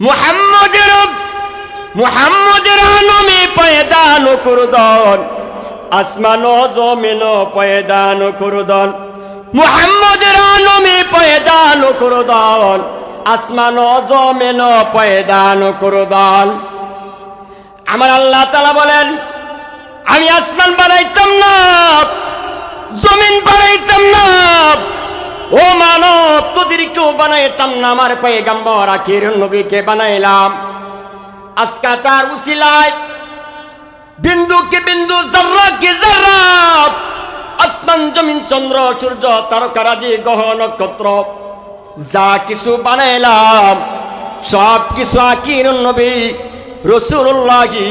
মুহাম্মদের মুহাম্মদের নমি পয়দান করদন আসমান জমিন পয়দান করদন মুহাম্মদের নমি পয়দান করদন আসমান জমিন পয়দান করদন আমার আল্লাহ তালা বলেন, আমি আসমান বানাইতাম না, জমিন বানাইতাম না ও মানব, তোদের কেউ বানাইতাম না, আমার পয়গাম্বর আখির নবীকে বানাইলাম। আজকা তার উসিলায় বিন্দু কে বিন্দু জর্রা কে জর্রা আসমান, জমিন, চন্দ্র, সূর্য তারকারাজি গ্রহ, নক্ষত্র, যা কিছু বানাইলাম, সব কিছু আকির নবী রসুল্লাহি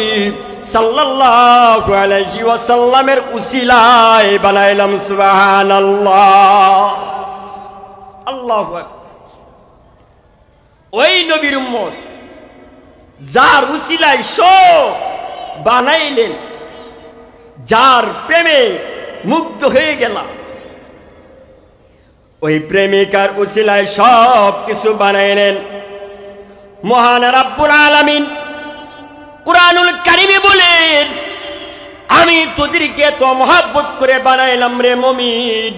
সাল্লাল্লাহু আলাইহি ওয়াসাল্লামের উসিলায় বানাইলাম, সুবহানাল্লাহ। আল্লাহু ওই নবীর উম্মত, যার উসিলায় শো বানাইলেন, যার প্রেমে মুগ্ধ হয়ে গেলাম। ওই প্রেমিকার উসিলায় সব কিছু বানাইলেন। মহান রাব্বুল আলামিন কুরআনুল কারিমে বলেন, আমি তোদেরকে তো মহাব্বত করে বানাইলাম রে মমিন।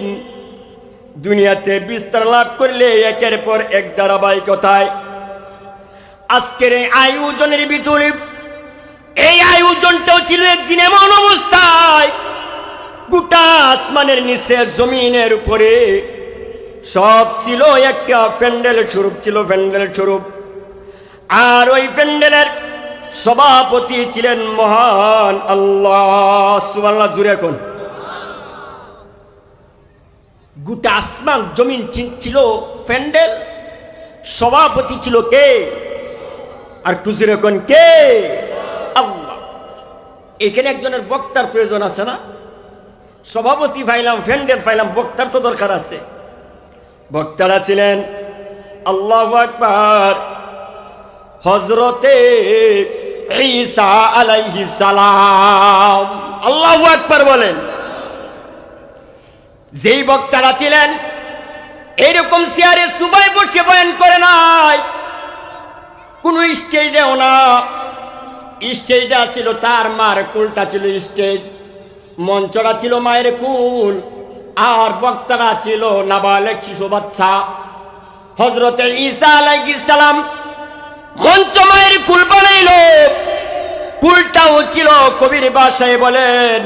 দুনিয়াতে বিস্তার লাভ করলে একের পর এক ধারাবাহিকতায়। আজকের এই আয়োজনের ভিতরে, এই আয়োজনটাও ছিল একদিন এমন অবস্থায়, গোটা আসমানের নিচে জমিনের উপরে। সব ছিল একটা প্যান্ডেল স্বরূপ, ছিল প্যান্ডেল স্বরূপ। আর ওই প্যান্ডেলের সভাপতি ছিলেন মহান আল্লাহ সুবাল্লাহ জুড়ে এখন গোটা আসমান, জমিন ছিল প্যান্ডেল, সভাপতি ছিল কে? আর টুজির এখন কে? এখানে একজনের বক্তার প্রয়োজন আছে না? সভাপতি পাইলাম ফ্যান্ডেল পাইলাম, বক্তার তো দরকার আছে। বক্তারা ছিলেন আল্লাহ আকবার হজরতে ঈসা আলাইহি সালাম। আল্লাহু আকবার বলেন। যেই বক্তারা ছিলেন এইরকম চেয়ারে সুবাই বসে বয়ান করে নাই। কোন স্টেজেও না। স্টেজটা ছিল তার মার কুলটা ছিল স্টেজ, মঞ্চটা ছিল মায়ের কুল, আর বক্তারা ছিল নাবালেক শিশু বাচ্চা। হজরতে ঈসা আলাইহিস সালাম মঞ্চ মায়ের কুল বানাইল। কুলটাও ছিল কবির বাসায় বলেন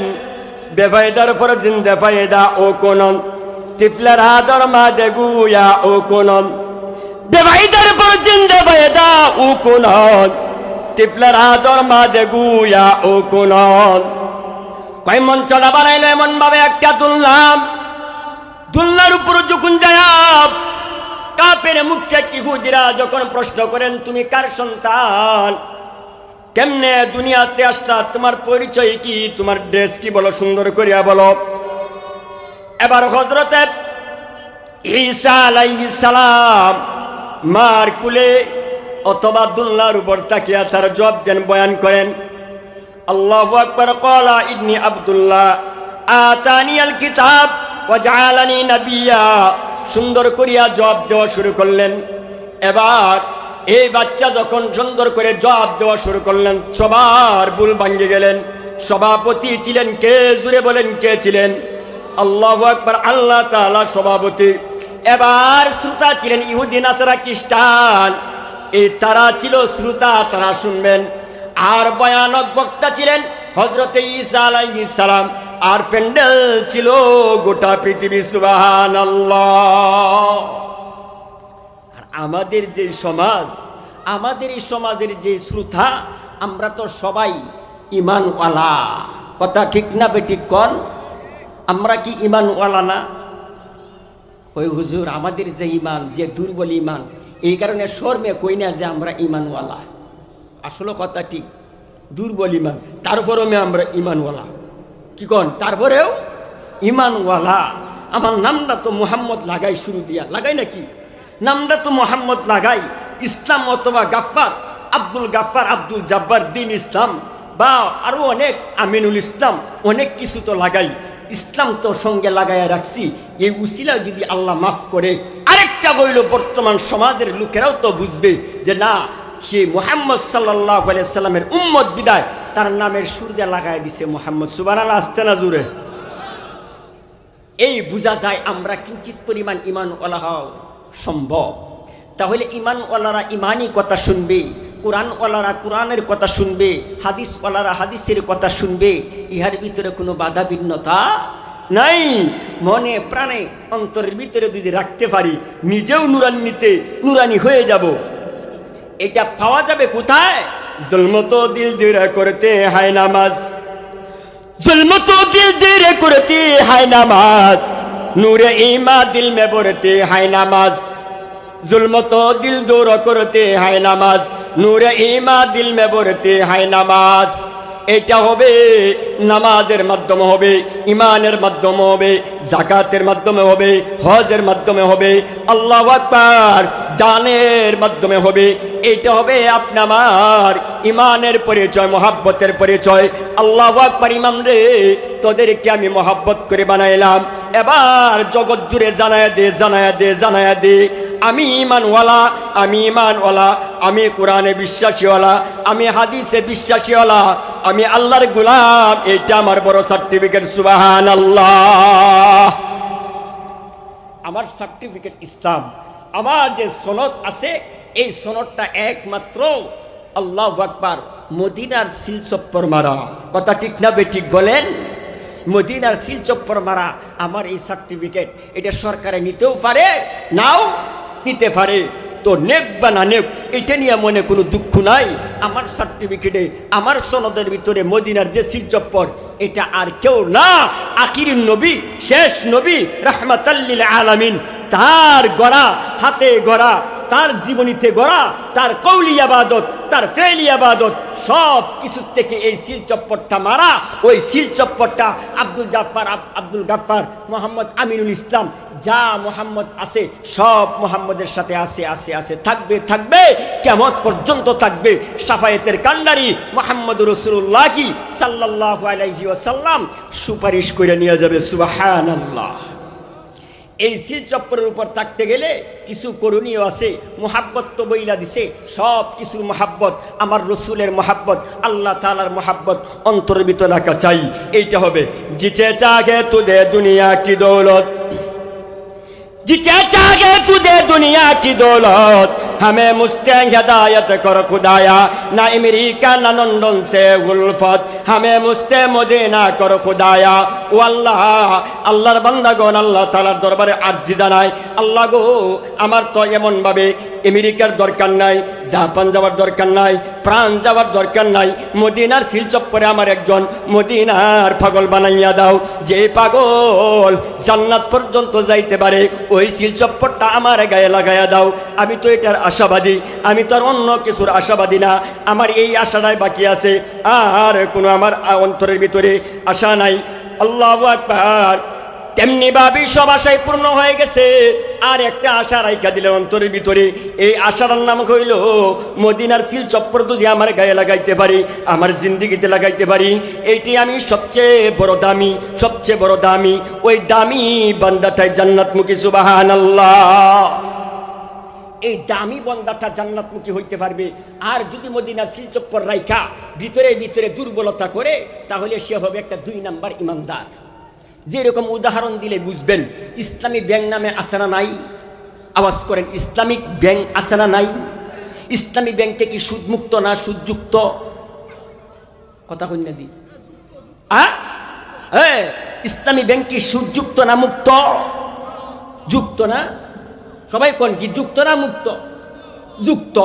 বেফায়দার উপর জিন্দে ফায়দা ও কোন তিফলার হাজার মা দেগুয়া ও কোন বেফায়দার উপর জিন্দে ফায়দা ও কোন তিফলার হাজার মা দেগুয়া ও কোন কয় মঞ্চটা বানাইলো এমন ভাবে একটা তুললাম দুলনার উপর যখন যায় কাপের মুখটা কি হুদিরা যখন প্রশ্ন করেন, তুমি কার সন্তান? কেমনে দুনিয়াতে আসলা? তোমার পরিচয় কি? তোমার ড্রেস কি বলো? সুন্দর করিয়া বলো। এবার হজরতের ঈসা সালাম মার কুলে অথবা দুলনার উপর তাকিয়া তার জবাব দেন, বয়ান করেন, আল্লাহু আকবার, ক্বালা ইন্নী আব্দুল্লাহ আতানিয়াল কিতাব ওয়া জাআলানি নাবিয়্যা সুন্দর করিয়া জবাব দেওয়া শুরু করলেন। এবার এই বাচ্চা যখন সুন্দর করে জবাব দেওয়া শুরু করলেন, সবার ভুল ভাঙ্গে গেলেন। সভাপতি ছিলেন কে? জুড়ে বলেন কে ছিলেন? আল্লাহ আকবার, আল্লাহ তাআলা সভাপতি। এবার শ্রোতা ছিলেন ইহুদিন নাসারা খ্রিস্টান। এই তারা ছিল শ্রোতা, তারা শুনবেন। আর ভয়ানক বক্তা ছিলেন হজরতে আলাইহিস সালাম। আর প্যান্ডেল ছিল গোটা পৃথিবী সুবাহান আর আমাদের যে সমাজ, আমাদের এই সমাজের যে শ্রোতা আমরা তো সবাই ইমানওয়ালা। কথা ঠিক না বেঠিক কন? আমরা কি ইমানওয়ালা না? ওই হুজুর, আমাদের যে ইমান, যে দুর্বল ইমান, এই কারণে শর্মে কই না যে আমরা ইমানওয়ালা। আসলে কথা ঠিক, দুর্বল ইমান, তারপরেও মে আমরা ইমানওয়ালা। কি কন? তারপরেও ইমানওয়ালা। আমার নামটা তো মোহাম্মদ লাগাই শুরু দিয়া। লাগাই নাকি নামটা তো মোহাম্মদ লাগাই। ইসলাম অথবা গাফফার, আব্দুল গাফফার, আব্দুল জাব্বার, দিন ইসলাম বা আরও অনেক আমিনুল ইসলাম, অনেক কিছু তো লাগাই। ইসলাম তো সঙ্গে লাগাইয়া রাখছি। এই উসিলা যদি আল্লাহ মাফ করে, আরেকটা বইল বর্তমান সমাজের লোকেরাও তো বুঝবে যে না, সে মোহাম্মদ সাল্লাহ সাল্লামের উম্মত বিদায়, তার নামের সুরদা লাগাই দিছে মোহাম্মদ। সুবান আসতে না জুড়ে এই বোঝা যায়, আমরা কিঞ্চিত পরিমাণ ইমান ওলা হওয়া সম্ভব। তাহলে ইমানওয়ালারা ইমানই কথা শুনবে কোরআনওয়ালারা কোরআনের কথা শুনবে হাদিসওয়ালারা হাদিসের কথা শুনবে ইহার ভিতরে কোনো বাধা ভিন্নতা নাই। মনে প্রাণে অন্তরের ভিতরে যদি রাখতে পারি নিজেও নুরান্নিতে নুরানি হয়ে যাব। এটা পাওয়া যাবে কোথায়? জলমতো দিল দিরা করতে হায় নামাজ। জুলমতো দিল দিরে করতে হায় নামাজ। নূরে ইমা দিল মে পড়তে হায় নামাজ। জুলমতো দিল দূর করতে হায় নামাজ। নূরে ইমা দিল মে পড়তে হায় নামাজ। এটা হবে নামাজের মাধ্যমে হবে ইমানের মাধ্যমে হবে জাকাতের মাধ্যমে হবে, হজের মাধ্যমে হবে, আল্লাহ আকবার দানের মাধ্যমে হবে। এটা হবে আপনার ইমানের পরিচয়, মহাব্বতের পরিচয়। আল্লাহ আকবার ইমাম রে, তোদেরকে আমি মহাব্বত করে বানাইলাম। এবার জগৎ জুড়ে জানায় দে জানায় দে জানায় দে। আমি ইমানওয়ালা আমি ইমানওয়ালা, আমি কোরআনে বিশ্বাসীওয়ালা, আমি হাদিসে বিশ্বাসীওয়ালা, আমি আল্লাহর গুলাম এটা আমার বড় সার্টিফিকেট সুবাহান আল্লাহ আমার সার্টিফিকেট ইসলাম, আমার যে সনদ আছে, এই সনদটা একমাত্র আল্লাহ আকবার, মদিনার শিলচপ্পর মারা। কথা ঠিক না বে ঠিক বলেন? মদিনার শিলচপ্পর মারা আমার এই সার্টিফিকেট এটা সরকারে নিতেও পারে, নাও নিতে পারে। তো নেক বা না নেক, এটা নিয়ে মনে কোনো দুঃখ নাই। আমার সার্টিফিকেটে আমার সনদের ভিতরে মদিনার যে শিলচপ্পর এটা আর কেউ না। আখির নবী, শেষ নবী রহমাতাল্লিল আলামিন, তার গড়া, হাতে গড়া তার জীবনীতে গড়া, তার কৌলি আবাদত, তার ফেলি আবাদত, সব কিছুর থেকে এই শিল চপ্পরটা মারা। ওই শিল চপ্পরটা আব্দুল জাফার, আব- আব্দুল গাফার মোহাম্মদ আমিনুল ইসলাম, যা মোহাম্মদ আছে, সব মোহাম্মদের সাথে আছে আছে আছে। থাকবে থাকবে কেমন পর্যন্ত থাকবে। সাফায়েতের কান্ডারি মোহাম্মদ রসুল্লাহ সাল্লাহ আলাইহি ওয়াসাল্লাম সুপারিশ করে নিয়ে যাবে সুবাহান আল্লাহ এই সিল উপর থাকতে গেলে কিছু করণীয় আছে, মোহাব্বত তো বইলা দিছে, সব কিছুর মহাব্বত, আমার রসুলের মহাব্বত, আল্লাহ তালার মহাব্বত অন্তর ভিতর রাখা চাই, এইটা হবে, জিচে চাগে তুদে দুনিয়া কি দৌলত? জিচে চাগে তুদে দুনিয়া কি দৌলত? हमें मुस्तैन हिदायत कर खुदाया ना अमेरिका ना लंदन से उल्फत हमें मुस्ते मदीना कर खुदाया ও আল্লাহ আল্লাহর বান্দাগণ আল্লাহ তালার দরবারে আর্জি জানায় আল্লাহ গো আমার তো এমনভাবে আমেরিকার দরকার নাই, জাপান যাওয়ার দরকার নাই প্রাণ যাওয়ার দরকার নাই, মদিনার শিলচপ্পরে আমার একজন মদিনার পাগল বানাইয়া দাও, যে পাগল জান্নাত পর্যন্ত যাইতে পারে, ওই শিলচপ্পরটা আমার গায়ে লাগাইয়া দাও। আমি তো এটার আশাবাদী, আমি তো আর অন্য কিছুর আশাবাদী না, আমার এই আশাটাই বাকি আছে, আর কোনো আমার অন্তরের ভিতরে আশা নাই। আল্লাহ আকবার। তেমনি ভাবি সব আশাই পূর্ণ হয়ে গেছে। আর একটা আশা রাইখা দিলেন অন্তরের ভিতরে। এই আশাটার নাম হইল, মদিনার চিল চপ্পর যদি আমার গায়ে লাগাইতে পারি, আমার জিন্দিগিতে লাগাইতে পারি, এইটি আমি সবচেয়ে বড় দামি, সবচেয়ে বড় দামি। ওই দামি বান্দাটাই জান্নাতমুখী সুবাহান আল্লাহ এই দামি বন্দাটা জান্নাতমুখী হইতে পারবে। আর যদি মদিনার শিলচপ্পর রাইখা ভিতরে ভিতরে দুর্বলতা করে, তাহলে সে হবে একটা দুই নাম্বার ইমানদার। যেরকম উদাহরণ দিলে বুঝবেন, ইসলামী ব্যাংক নামে আসানা নাই? আওয়াজ করেন, ইসলামিক ব্যাংক আসানা নাই? ইসলামী ব্যাংকে কি সুদমুক্ত না সুদযুক্ত? কথা কন্যা দি। হ্যাঁ ইসলামী ব্যাংক কি সুদযুক্ত না মুক্ত? যুক্ত না? সবাই কোন কি, যুক্ত না মুক্ত? যুক্ত।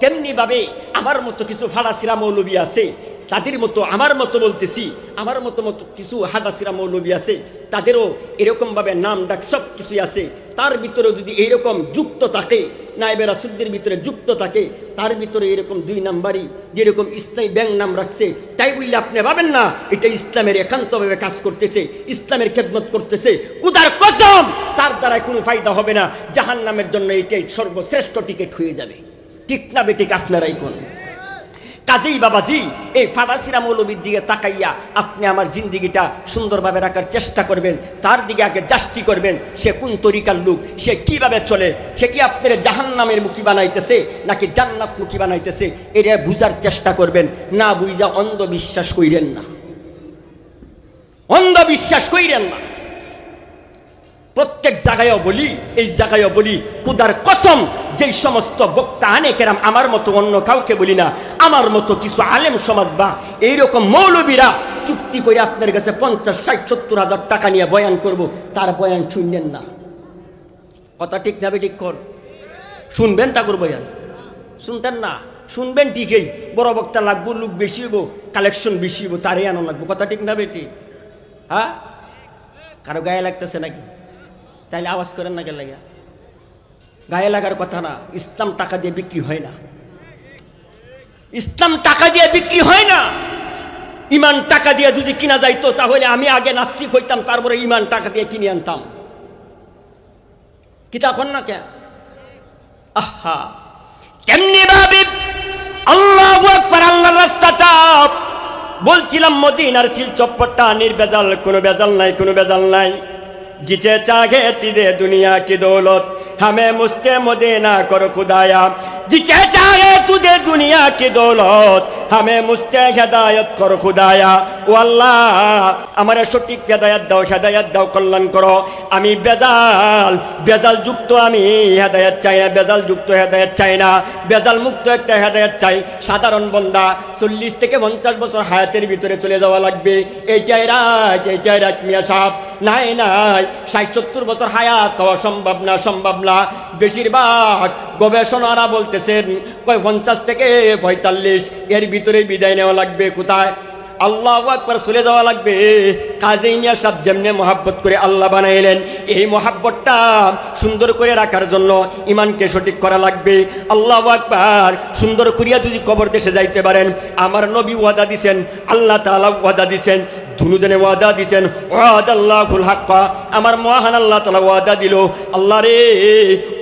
তেমনি ভাবে আমার মতো কিছু ফাড়াসিরা মৌলবী আছে তাদের মতো, আমার মতো বলতেছি, আমার মতো মতো কিছু হাডাসিরা মৌলবী আছে, তাদেরও এরকমভাবে নাম ডাক সব কিছুই আছে। তার ভিতরেও যদি এইরকম যুক্ত থাকে নাইবে রাসুলদের ভিতরে যুক্ত থাকে, তার ভিতরে এরকম দুই নাম্বারই যেরকম ইসলামী ব্যাংক নাম রাখছে, তাই বললে আপনি ভাবেন না, এটা ইসলামের একান্তভাবে কাজ করতেছে, ইসলামের খেদমত করতেছে। কুদার কসম, তার দ্বারা কোনো ফায়দা হবে না জাহান নামের জন্য এটাই সর্বশ্রেষ্ঠ টিকিট হয়ে যাবে। ঠিক না বেটিক আপনারাই কোন। কাজেই বাবাজি, এই ফাদাসিরা মৌলবীর দিকে তাকাইয়া আপনি আমার জিন্দিগিটা সুন্দরভাবে রাখার চেষ্টা করবেন, তার দিকে আগে জাস্টি করবেন, সে কোন তরিকার লোক, সে কীভাবে চলে, সে কি আপনার জাহান্নামের মুখী বানাইতেছে, নাকি জান্নাত মুখী বানাইতেছে, এটা বুঝার চেষ্টা করবেন, না বুঝা অন্ধবিশ্বাস কইরেন না। অন্ধবিশ্বাস কইরেন না। প্রত্যেক জায়গায়ও বলি, এই জায়গায়ও বলি, কুদার কসম, যেই সমস্ত বক্তা আনে কেরাম, আমার মতো অন্য কাউকে বলি না, আমার মতো কিছু আলেম সমাজ বা এইরকম মৌলবীরা চুক্তি করে আপনার কাছে পঞ্চাশ, ষাট, সত্তর হাজার টাকা নিয়ে বয়ান করব, তার বয়ান শুনলেন না। কথা ঠিক না ঠিক কর। শুনবেন তাকুর বয়ান। শুনতেন না? শুনবেন ঠিকই। বড় বক্তা লাগবো, লোক বেশি হইব কালেকশন বেশি হইব তারই আনো লাগবো। কথা ঠিক না বেটি হ্যাঁ? কারও গায়ে লাগতেছে নাকি? তাইলে আওয়াজ করেন না লাগে গায়ে লাগার কথা না, ইসলাম টাকা দিয়ে বিক্রি হয় না। ইসলাম টাকা দিয়ে বিক্রি হয় না। ইমান টাকা দিয়ে যদি কিনা যাইতো, তাহলে আমি আগে নাস্তিক হইতাম, তারপরে ইমান টাকা দিয়ে কিনে আনতাম। কি তখন না কে? আহা। কেমনি ভাবি আল্লাহ আল্লাহর রাস্তাটা বলছিলাম, মদিনার ছিল চপ্পরটা নির্বেজাল কোনো বেজাল নাই, কোনো বেজাল নাই। जिसे चाहे तिदे दुनिया की दौलत हमें मुस्ते मदीना करो खुदाया जिसे चाहे तुझे दुनिया की दौलत हमें मुस्ते হেদায়ত করো খুদায়া ও আল্লাহ আমার সঠিক হেদায়ত দাও হেদায়ত দাও কল্যাণ করো আমি বেজাল বেজাল যুক্ত আমি হেদায়ত চাই না বেজাল যুক্ত হেদায়ত চাই না বেজাল মুক্ত একটা হেদায়ত চাই সাধারণ বন্দা চল্লিশ থেকে পঞ্চাশ বছর হায়াতের ভিতরে চলে যাওয়া লাগবে এইটাই রাজ এইটাই রাজ মিয়া সাহেব নাই নাই ষাট সত্তর বছর হায়াত হওয়া সম্ভব না সম্ভব না বেশিরভাগ গবেষণারা বলতেছেন কয় পঞ্চাশ থেকে পঁয়তাল্লিশ এর ভিতরে বিদায় নেওয়া লাগবে, কোথায়? আল্লাহ একবার চলে যাওয়া লাগবে। কাজেই মিয়া সাহ যেমনে মহাব্বত করে আল্লাহ বানাইলেন। এই মহাব্বতটা সুন্দর করে রাখার জন্য ইমানকে সঠিক করা লাগবে। আল্লাহ একবার সুন্দর করিয়া যদি কবর দেশে যাইতে পারেন, আমার নবী ওয়াদা দিছেন, আল্লাহ তালা ওয়াদা দিছেন ধুনুজনে ওয়াদা দিছেন, ওয়াদাল্লাহুল হাক্কা। আমার মহান আল্লাহ তালা ওয়াদা দিল, আল্লাহ রে,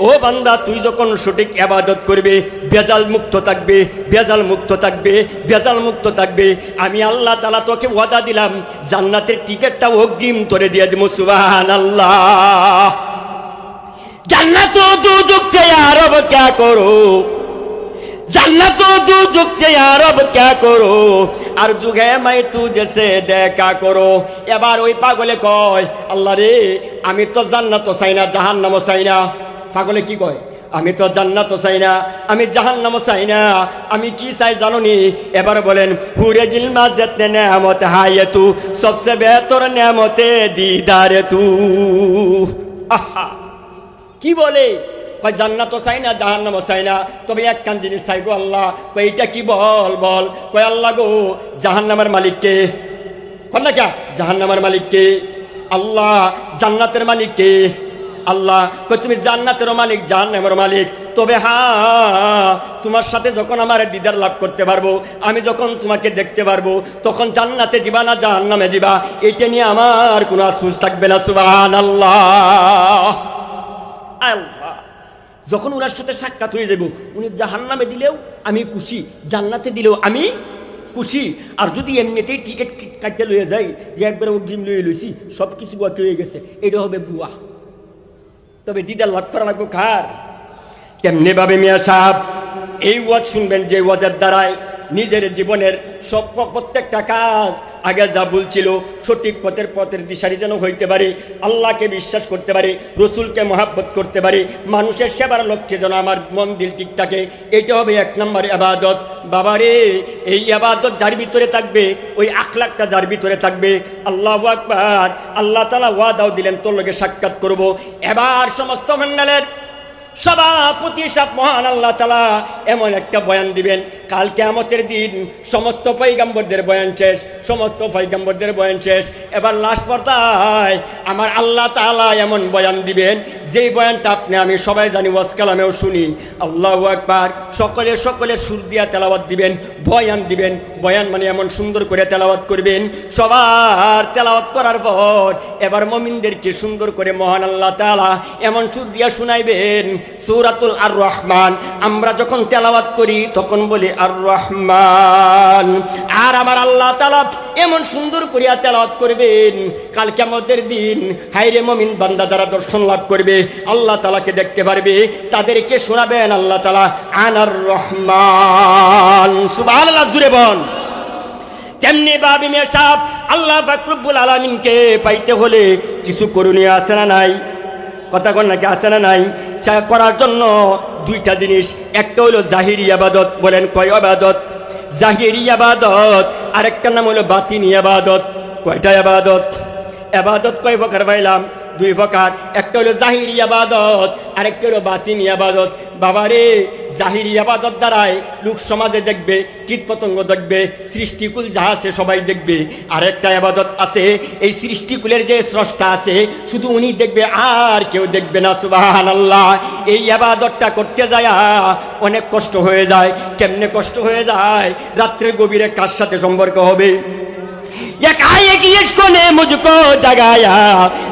ও বান্দা, তুই যখন সঠিক আবাদত করবে বেজাল মুক্ত থাকবে বেজাল মুক্ত থাকবে বেজাল মুক্ত থাকবে, আমি আল্লাহ তালা তোকে ওয়াদা দিলাম, জান্নাতের টিকিটটা অগ্রিম তরে দিয়ে দিব সুবাহান আল্লাহ জান্নাত দুজুক চেয়ে আরব ক্যা করো जन्नत दू जुग से यार अब क्या करो আর যুগে মাই তু জেসে দেখা করো এবার ওই পাগলে কয় আল্লাহ রে আমি তো জান্নাত চাই না জাহান্নাম চাই না পাগলে কি কয় আমি তো জান্নাত চাই না আমি জাহান্নাম চাই না আমি কি চাই জানো নি এবার বলেন হুরে গিল মাজেতে নেমত হায়ে তু সবসে বেহতর নেমতে দিদারে তু আহা কি বলে কয় জান্নাত চাই না জাহান্নাম চাই না। তবে একখান জিনিস চাই গো আল্লাহ, কয়, এইটা কি বল বল। কয়, আল্লাহ গো, জাহান্নামের মালিককে কন না কে? জাহান্নামের মালিককে আল্লাহ, জান্নাতের মালিককে আল্লাহ কই তুমি জান্নাতেরও মালিক জাহান্নামের মালিক। তবে হ্যাঁ তোমার সাথে যখন আমার দিদার লাভ করতে পারব, আমি যখন তোমাকে দেখতে পারব, তখন জান্নাতে যাবা না জাহান্নামে যাবা? এটা নিয়ে আমার কোনো আফসোস থাকবে না সুবাহ আল্লাহ আল্লাহ। যখন ওনার সাথে সাক্ষাৎ হয়ে যাব উনি জাহান্নামে দিলেও আমি খুশি, জান্নাতে দিলেও আমি খুশি। আর যদি এমনিতেই টিকিট কাটতে লয়ে যাই, যে একবার অগ্রিম লয়ে লইছি সব কিছু বাকি হয়ে গেছে, এটা হবে বুয়া। তবে দিদার লাভ করা লাগবো কার? কেমনে ভাবে মিয়া সাহেব? এই ওয়াজ শুনবেন যে ওয়াজের দ্বারায় নিজের জীবনের সব প্রত্যেকটা কাজ আগে যা বলছিল সঠিক পথের পথের দিশারি যেন হইতে পারে, আল্লাহকে বিশ্বাস করতে পারে, রসুলকে মহাব্বত করতে পারে, মানুষের সেবার লক্ষ্যে যেন আমার মন দিল ঠিক থাকে। এটা হবে এক নম্বর আবাদত। বাবারে এই আবাদত যার ভিতরে থাকবে, ওই আখলাকটা যার ভিতরে থাকবে? আল্লাহ আকবার, আল্লাহ তালা ওয়াদাও দিলেন, তোর লোকে সাক্ষাৎ করব। এবার সমস্ত মন্ডলের সভাপতি সব মহান আল্লাহ তালা এমন একটা বয়ান দিবেন, কাল কেমতের দিন সমস্ত পৈগম্বরদের বয়ান শেষ, সমস্ত পৈগম্বরদের বয়ান শেষ। এবার লাস্ট পর্দায় আমার আল্লাহ তালা এমন বয়ান দিবেন, যেই বয়ানটা আপনি, আমি সবাই জানি, ওয়াজ কালামেও শুনি। আল্লাহ একবার সকলে সকলে সুর দিয়া তেলাওয়াত দিবেন, বয়ান দিবেন। বয়ান মানে এমন সুন্দর করে তেলাওয়াত করবেন। সবার তেলাওয়াত করার পর এবার মমিনদেরকে সুন্দর করে মহান আল্লাহ তালা এমন সুর দিয়া শুনাইবেন। সূরাতুল আর রহমান আমরা যখন তেলাওয়াত করি, তখন বলি আর রহমান আর আমার আল্লাহ তাআলা এমন সুন্দর করিয়া তেলাওয়াত করবেন, কাল কিয়ামতের দিন হাইরে মমিন বান্দা যারা দর্শন লাভ করবে, আল্লাহ তালাকে দেখতে পারবে, তাদেরকে শোনাবেন আল্লাহ তাআলা আনার রহমান সুবহানাল্লাহ, জুড়ে বল। তেমনি বাবি মেয়ে আল্লাহ ফাকরুব্বুল আলমিনকে পাইতে হলে কিছু করণীয় আছে না নাই? কথা কন নাকি আসে না নাই? করার জন্য দুইটা জিনিস। একটা হলো জাহিরি আবাদত, বলেন কয় আবাদত? জাহিরি আবাদত, আরেকটার নাম হলো বাতিনি আবাদত। কয়টা আবাদত? আবাদত কয় প্রকার পাইলাম দুই প্রকার। একটা হলো জাহিরি আবাদত, আরেকটা হলো বাতিনি আবাদত। বাবারে জাহিরি আবাদত দ্বারাই লোক সমাজে দেখবে কীট পতঙ্গ দেখবে সৃষ্টিকুল যাহা আছে সবাই দেখবে আরেকটা আবাদত আছে এই সৃষ্টিকুলের যে স্রষ্টা আছে শুধু উনি দেখবে আর কেউ দেখবে না সুবাহান আল্লাহ এই আবাদতটা করতে যায় অনেক কষ্ট হয়ে যায় কেমনে কষ্ট হয়ে যায় রাত্রে গভীরে কার সাথে সম্পর্ক হবে एकाएक इसको ने मुझको जगाया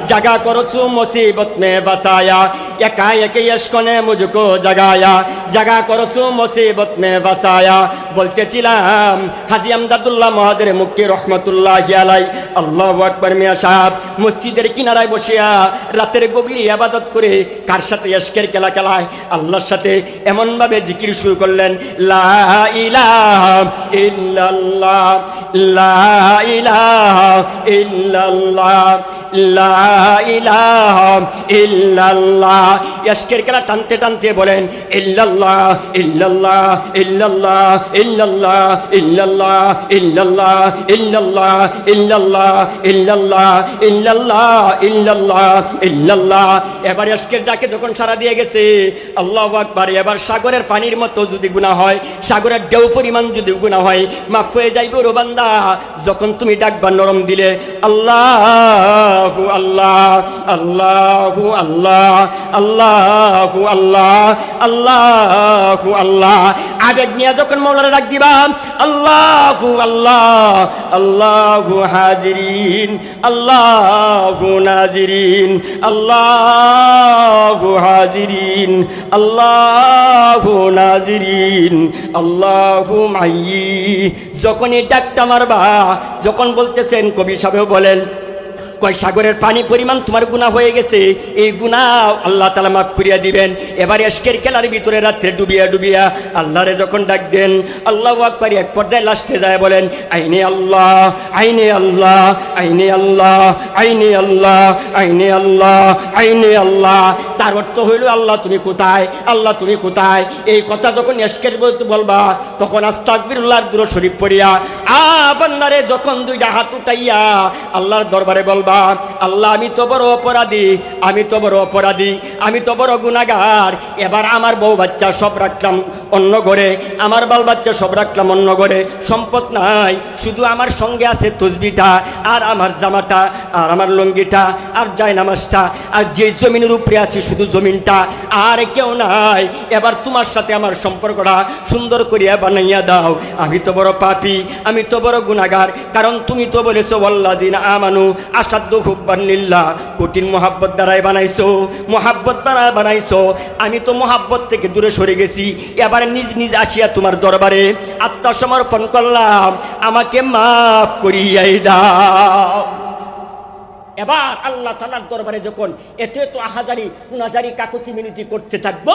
जगा करो तू मुसीबत में बसाया एकाएक इसको ने मुझको जगाया जगा करो तू मुसीबत में बसाया বলতে ছিলাম হাজি আমদাদুল্লাহ মহাদের মুক্তি রহমতুল্লাহ আলাই আল্লাহ আকবর মিয়া সাহেব মসজিদের কিনারায় বসিয়া রাতের গভীরে আবাদত করে কার সাথে এশকের খেলা খেলায় আল্লাহর সাথে এমনভাবে জিকির শুরু করলেন লা ইলাহা ইল্লাল্লাহ লা ইলাহা ইল্লাল্লাহ খেলা টানতে টানতে বলেন ইল্লাল্লাহ ইল্লাল্লাহ ইল্লাল্লাহ ইল্লাল্লাহ ইল্লাল্লাহ ইল্লাল্লাহ ইল্লাল্লাহ ইল্লাল্লাহ ইল্লাল্লাহ ইল্লাল্লাহ ইল্লাল্লাহ ইল্লাল্লাহ এবার এশকের ডাকে যখন সারা দিয়ে গেছে আল্লাহ আকবার এবার সাগরের পানির মতো যদি গুণা হয় সাগরের ঢেউ পরিমাণ যদি গুণা হয় মাফ হয়ে যাইবে রো বান্দা যখন তুমি ডাকবা নরম দিলে আল্লাহ আল্লাহ আল্লাহ আল্লাহ আল্লাহ আল্লাহ আল্লাহ আল্লাহ। আবেগ নিয়ে যখন মৌলানা ডাক দিবা, আল্লাহ আল্লাহ আল্লাহ হাজিরিন, আল্লাহ নাজিরিন, আল্লাহ হাজিরিন, আল্লাহ নাজিরিন, আল্লাহ মাই যখনই ডাকটা মারবা, যখন বলতেছেন, কবি সাহেব বলেন কয়, সাগরের পানি পরিমাণ তোমার গুণা হয়ে গেছে, এই গুণা আল্লাহ তালা মাফ করিয়া দিবেন। এবার এসকের খেলার ভিতরে রাত্রে ডুবিয়া ডুবিয়া আল্লাহরে যখন ডাক দেন, আল্লাহ আকবারি এক পর্যায়ে লাস্টে যায় বলেন, আইনে আল্লাহ আইনে আল্লাহ আইনে আল্লাহ আইনে আল্লাহ আইনে আল্লাহ আইনে আল্লাহ। তার অর্থ হইল, আল্লাহ তুমি কোথায়? আল্লাহ তুমি কোথায়? এই কথা যখন এসকের বলবা, তখন আস্তাকবিরুল্লাহর দূর শরীফ পড়িয়া, আ বান্দারে, যখন দুইটা হাত উঠাইয়া আল্লাহর দরবারে বলবা আল্লাহ, আমি তো বড় অপরাধী, আমি তো বড় অপরাধী, আমি তো বড় গুণাগার এবার আমার বউ বাচ্চা সব রাখলাম অন্য ঘরে, আমার বাল বাচ্চা সব রাখলাম অন্য ঘরে। সম্পদ নাই, শুধু আমার সঙ্গে আছে তসবিটা, আর আমার জামাটা, আর আমার লঙ্গিটা, আর যায় নামাজটা আর যে জমিনের উপরে আছে শুধু জমিনটা, আর কেউ নাই। এবার তোমার সাথে আমার সম্পর্কটা সুন্দর করিয়া বানাইয়া দাও। আমি তো বড় পাপি, আমি তো বড় গুণাগার কারণ তুমি তো বলেছ দিন আমানু আসাধ্য হুব্বান্নিল্লা কঠিন মোহাব্বত দ্বারাই বানাইছো, মোহাব্বত দ্বারা বানাইছো। আমি তো মোহাব্বত থেকে দূরে সরে গেছি, এবার নিজ নিজ আসিয়া তোমার দরবারে আত্মসমর্পণ করলাম, আমাকে মাফ করিয়াই দাও। এবার আল্লাহ তালার দরবারে যখন এত এত আহাজারি উনাজারি কাকুতি মিনতি করতে থাকব,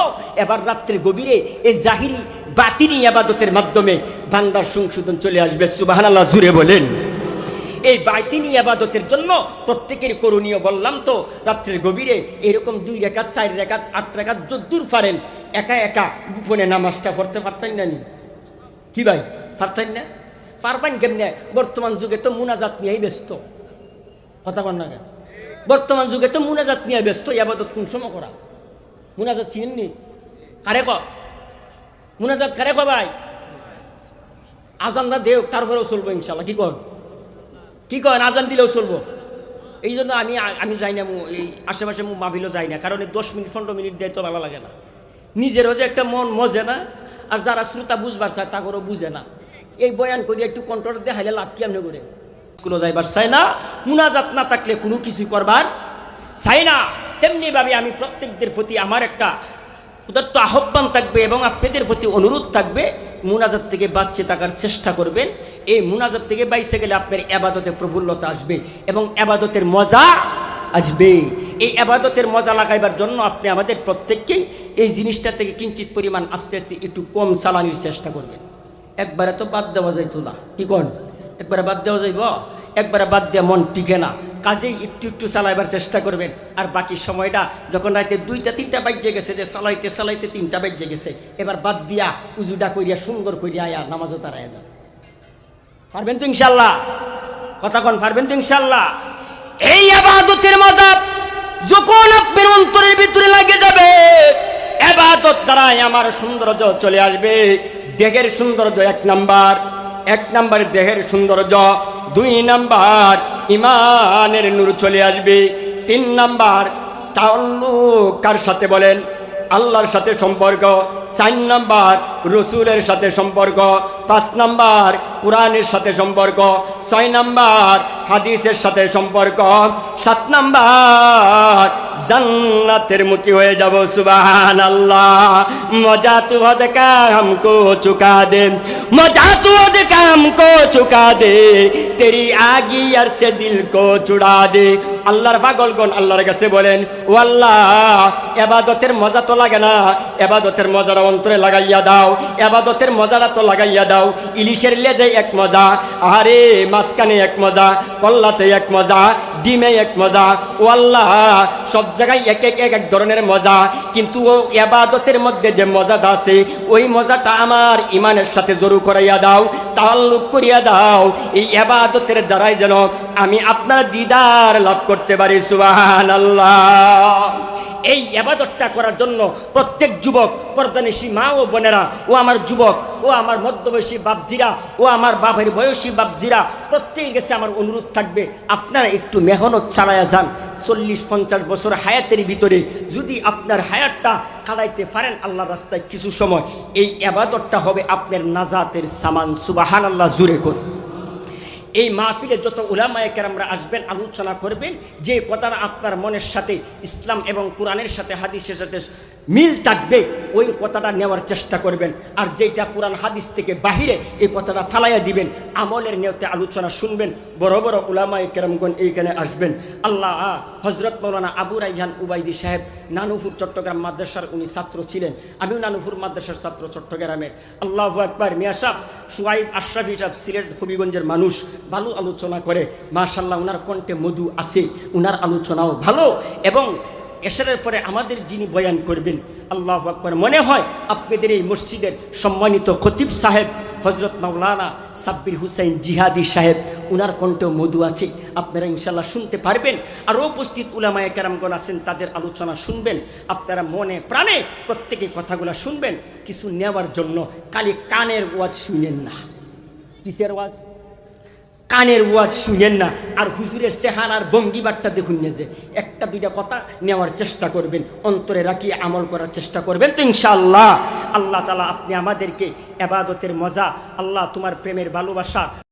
এবার রাত্রে গভীরে এই জাহিরি, বাতিনি আবাদতের মাধ্যমে বান্দার সংশোধন চলে আসবে। সুবাহান আল্লাহ জুড়ে বলেন। এই বাইতিনি আবাদতের জন্য প্রত্যেকের করণীয় বললাম তো, রাত্রের গভীরে এরকম দুই রেখাত, চার রেখাত, আট রেখাত যদ্দূর পারেন একা একা গোপনে নামাজটা পড়তে পারতেন না নি? কি ভাই, পারতেন না? পারবেন কেমনে? বর্তমান যুগে তো মুনাজাত নিয়েই ব্যস্ত। কথা কন না কেন? বর্তমান যুগে তো মুনাজাত নিয়ে ব্যস্ত আবাদত কোন সময় করা? মুনাজাত চিনেননি কারে ক মুনাজাত কারে ক ভাই? আজানদা দেও তারপরেও চলবো ইনশাল্লাহ কি কর কি করেন আজান দিলেও চলবো। এই জন্য আমি আমি যাই না এই আশেপাশে মু মাভিলও যাই না, কারণ এই দশ মিনিট, পনেরো মিনিট দেয় তো ভালো লাগে না। নিজেরও যে একটা মন মজে না, আর যারা শ্রোতা বুঝবার চায় তাগরও বুঝে না। এই বয়ান করি একটু কন্ট্রোল দেখাইলে লাভ কি এমনি করে? কোনো যাইবার চাই না, মুনাজাত না থাকলে কোনো কিছুই করবার চাই না। তেমনিভাবে আমি প্রত্যেকদের প্রতি আমার একটা ওদের তো আহ্বান থাকবে এবং আপনাদের প্রতি অনুরোধ থাকবে, মুনাজাত থেকে বাঁচতে থাকার চেষ্টা করবেন। এই মুনাজাত থেকে বাইসে গেলে আপনার আবাদতে প্রফুল্লতা আসবে এবং আবাদতের মজা আসবে। এই আবাদতের মজা লাগাইবার জন্য আপনি আমাদের প্রত্যেককেই এই জিনিসটা থেকে কিঞ্চিত পরিমাণ আস্তে আস্তে একটু কম চালানির চেষ্টা করবেন। একবারে তো বাদ দেওয়া যাইতো না। কি কন? একবারে বাদ দেওয়া যাইব? একবারে বাদ দেওয়া মন টিকে না। কাজেই একটু একটু চালাইবার চেষ্টা করবেন। আর বাকি সময়টা যখন রাতে দুইটা, তিনটা বাজ্যে গেছে যে চালাইতে চালাইতে তিনটা বাজ্যে গেছে, এবার বাদ দিয়া উজুটা করিয়া সুন্দর করিয়া আয়া, নামাজও তারাইয়া যান পারবেন তো ইনশাল্লাহ কন, পারবেন তো ইনশাল্লাহ এই আবাদতের মজা যখন আপনার অন্তরের ভিতরে লাগে যাবে, আবাদত দ্বারাই আমার সৌন্দর্য চলে আসবে। দেহের সৌন্দর্য এক নাম্বার এক নাম্বার দেহের সৌন্দর্য, দুই নাম্বার ইমানের নূর চলে আসবে, তিন নাম্বার তাল্লুক কার সাথে বলেন? আল্লাহর সাথে সম্পর্ক, চার নাম্বার রসুলের সাথে সম্পর্ক, পাঁচ নাম্বার কোরআনের সাথে সম্পর্ক, ছয় নাম্বার হাদিসের সাথে সম্পর্ক, সাত নাম্বার জান্নাতের মুখী হয়ে যাব সুবাহান আল্লাহ মজা তু হদ কাম কো চুকা দে, মজা তু হদ কাম কো চুকা দে, তেরি আগি আর সে দিল কো চুড়া দে। আল্লাহর পাগলগণ আল্লাহর কাছে বলেন, ও আল্লাহ, এবাদতের মজা তো লাগে না, এবাদতের মজাটা অন্তরে লাগাইয়া দাও। এবাদতের মজাটা তো লাগাইয়া দাও। ইলিশের লেজে এক মজা আরে মাঝখানে এক মজা, কল্লাতে এক মজা, ডিমে এক মজা। ও আল্লাহ, সব জায়গায় এক এক এক এক ধরনের মজা। কিন্তু ও এবাদতের মধ্যে যে মজাটা আছে, ওই মজাটা আমার ইমানের সাথে জরু করাইয়া দাও। তাল্লুক করিয়া দাও, এই এবাদতের দ্বারাই যেন আমি আপনার দিদার লাভ করতে পারি সুবাহান আল্লাহ এই আবাদতটা করার জন্য প্রত্যেক যুবক, পর্দানিসী মা ও বোনেরা, ও আমার যুবক, ও আমার মধ্যবয়সী বাপজিরা, ও আমার বাপের বয়সী বাপজিরা, প্রত্যেকের কাছে আমার অনুরোধ থাকবে, আপনারা একটু মেহনত চালায়া যান। চল্লিশ পঞ্চাশ বছর হায়াতের ভিতরে যদি আপনার হায়াতটা কাটাইতে পারেন আল্লাহর রাস্তায় কিছু সময়। এই আবাদতটা হবে আপনার নাজাতের সামান। সুবাহান আল্লাহ জুড়ে করুন এই মাহফিলে যত ওলামায়কের আমরা আসবেন, আলোচনা করবেন, যে কথাটা আপনার মনের সাথে ইসলাম এবং কোরআনের সাথে, হাদিসের সাথে মিল থাকবে, ওই কথাটা নেওয়ার চেষ্টা করবেন। আর যেটা কোরআন হাদিস থেকে বাহিরে, এই কথাটা ফালাইয়া দিবেন। আমলের নেওতে আলোচনা শুনবেন, বড় বড় উলামায়ে কেরামগণ এইখানে আসবেন। আল্লাহ হজরত মৌলানা আবু রাইহান উবাইদি সাহেব নানুপুর চট্টগ্রাম মাদ্রাসার উনি ছাত্র ছিলেন। আমিও নানুপুর মাদ্রাসার ছাত্র চট্টগ্রামের। আল্লাহ একবার মিয়া সাহ সুয়াইব আশরাফি সাহেব, সিলেট হবিগঞ্জের মানুষ। ভালো আলোচনা করে। মাশাল্লাহ ওনার কণ্ঠে মধু আছে ওনার আলোচনাও ভালো। এবং এশারের পরে আমাদের যিনি বয়ান করবেন, আল্লাহ আকবর, মনে হয় আপনাদের এই মসজিদের সম্মানিত খতিব সাহেব হজরত মাওলানা সাব্বির হুসাইন জিহাদি সাহেব, উনার কণ্ঠেও মধু আছে। আপনারা ইনশাল্লাহ শুনতে পারবেন। আর উপস্থিত উলামায়ে কেরামগণ আছেন, তাদের আলোচনা শুনবেন। আপনারা মনে প্রাণে প্রত্যেকে কথাগুলো শুনবেন। কিছু নেওয়ার জন্য কালি কানের ওয়াজ শুনেন না। কিসের ওয়াজ? কানের ওয়াজ শুনেন না। আর হুজুরের চেহারার ভঙ্গিবারটা দেখুন না যে, একটা দুইটা কথা নেওয়ার চেষ্টা করবেন, অন্তরে রাখিয়ে আমল করার চেষ্টা করবেন তো ইনশাআল্লাহ। আল্লাহ তালা আপনি আমাদেরকে এবাদতের মজা, আল্লাহ তোমার প্রেমের ভালোবাসা